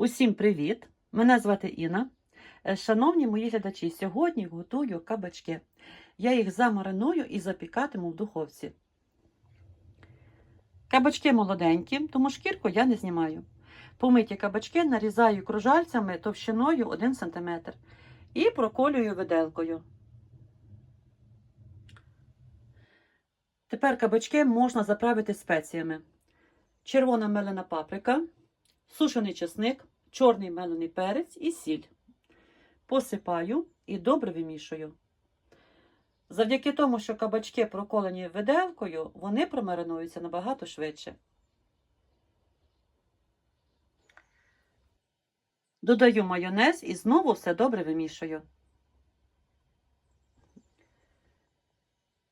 Усім привіт! Мене звати Інна. Е, Шановні мої глядачі, сьогодні готую кабачки. Я їх замариную і запікатиму в духовці. Кабачки молоденькі, тому шкірку я не знімаю. Помиті кабачки нарізаю кружальцями товщиною 1 см і проколюю виделкою. Тепер кабачки можна заправити спеціями. Червона мелена паприка, сушений чесник, чорний мелений перець і сіль. Посипаю і добре вимішую. Завдяки тому, що кабачки проколені виделкою, вони промаринуються набагато швидше. Додаю майонез і знову все добре вимішую.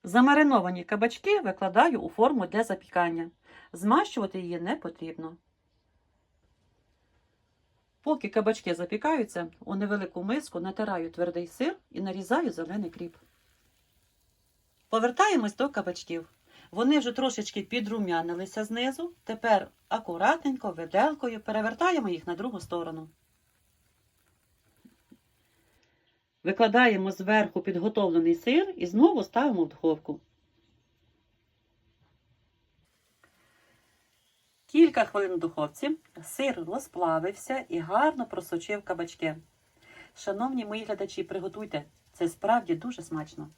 Замариновані кабачки викладаю у форму для запікання. Змащувати її не потрібно. Поки кабачки запікаються, у невелику миску натираю твердий сир і нарізаю зелений кріп. Повертаємось до кабачків. Вони вже трошечки підрум'янилися знизу. Тепер акуратненько, виделкою перевертаємо їх на другу сторону. Викладаємо зверху підготовлений сир і знову ставимо в духовку. Кілька хвилин в духовці сир розплавився і гарно просочив кабачки. Шановні мої глядачі, приготуйте. Це справді дуже смачно.